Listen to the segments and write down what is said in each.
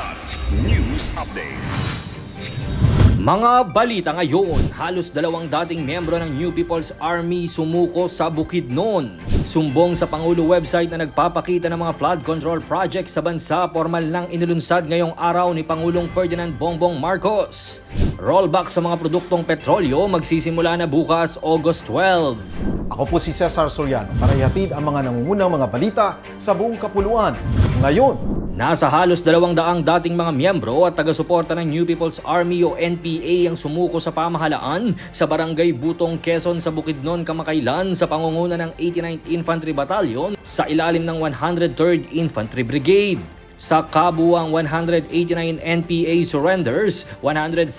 Kilat News Updates. Mga balita ngayon, halos dalawang dating miyembro ng New People's Army sumuko sa Bukidnon. Sumbong sa Pangulo website na nagpapakita ng mga flood control project sa bansa formal nang inulunsad ngayong araw ni Pangulong Ferdinand Bongbong Marcos. Rollback sa mga produktong petrolyo magsisimula na bukas August 12. Ako po si Cesar Soriano para ihatid ang mga nangungunang mga balita sa buong kapuluan. Ngayon, Nasa halos dalawang daang dating mga miyembro at taga-suporta ng New People's Army o NPA ang sumuko sa pamahalaan sa Barangay Butong, Quezon sa Bukidnon, Kamakailan sa pangunguna ng 89th Infantry Battalion sa ilalim ng 103rd Infantry Brigade. Sa kabuang 189 NPA surrenders, 141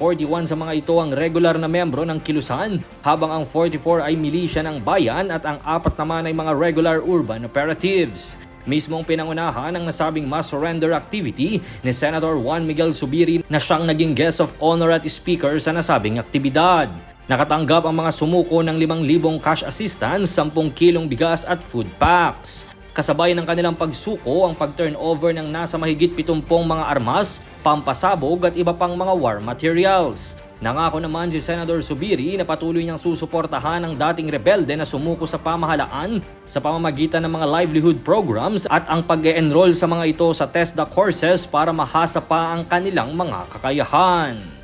sa mga ito ang regular na membro ng Kilusan, habang ang 44 ay milisya ng bayan at ang apat naman ay mga regular urban operatives. Mismong pinangunahan ng nasabing mass surrender activity ni Senator Juan Miguel Subiri na siyang naging guest of honor at speaker sa nasabing aktibidad. Nakatanggap ang mga sumuko ng 5,000 cash assistance, 10 kilong bigas at food packs. Kasabay ng kanilang pagsuko ang pag-turnover ng nasa mahigit 70 mga armas, pampasabog at iba pang mga war materials. Nangako naman si Senator Subiri na patuloy niyang susuportahan ang dating rebelde na sumuko sa pamahalaan sa pamamagitan ng mga livelihood programs at ang pag-e-enroll sa mga ito sa TESDA courses para mahasa pa ang kanilang mga kakayahan.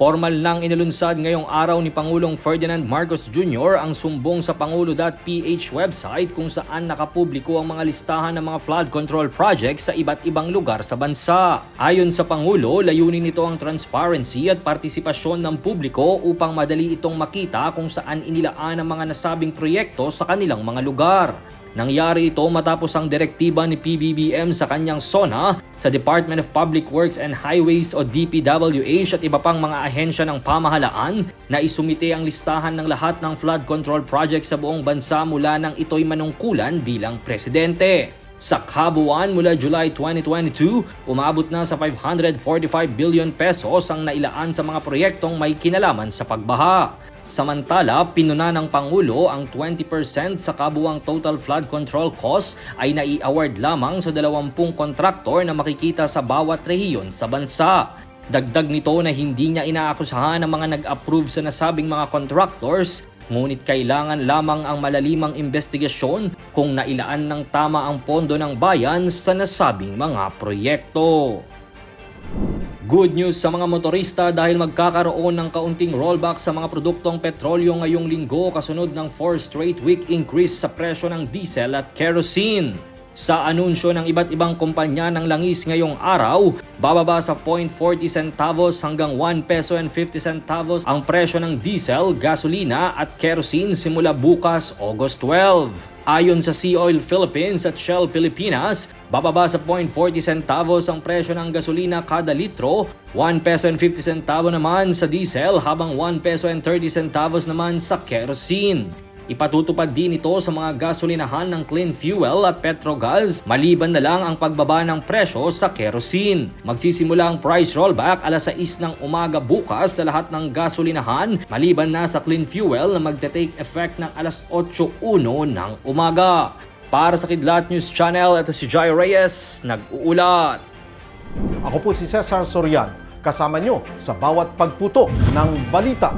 Formal nang inilunsad ngayong araw ni Pangulong Ferdinand Marcos Jr. ang sumbong sa pangulo.ph website kung saan nakapubliko ang mga listahan ng mga flood control projects sa iba't ibang lugar sa bansa. Ayon sa Pangulo, layunin nito ang transparency at partisipasyon ng publiko upang madali itong makita kung saan inilaan ang mga nasabing proyekto sa kanilang mga lugar. Nangyari ito matapos ang direktiba ni PBBM sa kanyang SONA sa Department of Public Works and Highways o DPWH at iba pang mga ahensya ng pamahalaan na isumite ang listahan ng lahat ng flood control projects sa buong bansa mula nang ito'y manungkulan bilang presidente. Sa kabuuan mula July 2022, umabot na sa 545 billion pesos ang nailaan sa mga proyektong may kinalaman sa pagbaha. Samantala, pinuna ng Pangulo ang 20% sa kabuang total flood control cost ay nai-award lamang sa 20 kontraktor na makikita sa bawat rehiyon sa bansa. Dagdag nito na hindi niya inaakusahan ang mga nag-approve sa nasabing mga contractors Ngunit kailangan lamang ang malalimang investigasyon kung nailaan ng tama ang pondo ng bayan sa nasabing mga proyekto. Good news sa mga motorista dahil magkakaroon ng kaunting rollback sa mga produktong petrolyo ngayong linggo kasunod ng 4 straight week increase sa presyo ng diesel at kerosene. Sa anunsyo ng iba't ibang kumpanya ng langis ngayong araw, bababa sa 0.40 centavos hanggang 1 peso and 50 centavos ang presyo ng diesel, gasolina at kerosene simula bukas August 12. Ayon sa Sea Oil Philippines at Shell Pilipinas, bababa sa 0.40 centavos ang presyo ng gasolina kada litro, 1 peso and 50 centavo naman sa diesel habang 1 peso and 30 centavos naman sa kerosene. Ipatutupad din ito sa mga gasolinahan ng clean fuel at petrogas maliban na lang ang pagbaba ng presyo sa kerosene. Magsisimula ang price rollback alas 6 ng umaga bukas sa lahat ng gasolinahan maliban na sa clean fuel na magte-take effect ng alas 8.1 ng umaga. Para sa Kidlat News Channel, ito si Jai Reyes, nag-uulat. ako po si Cesar Soriano kasama nyo sa bawat pagputo ng balita.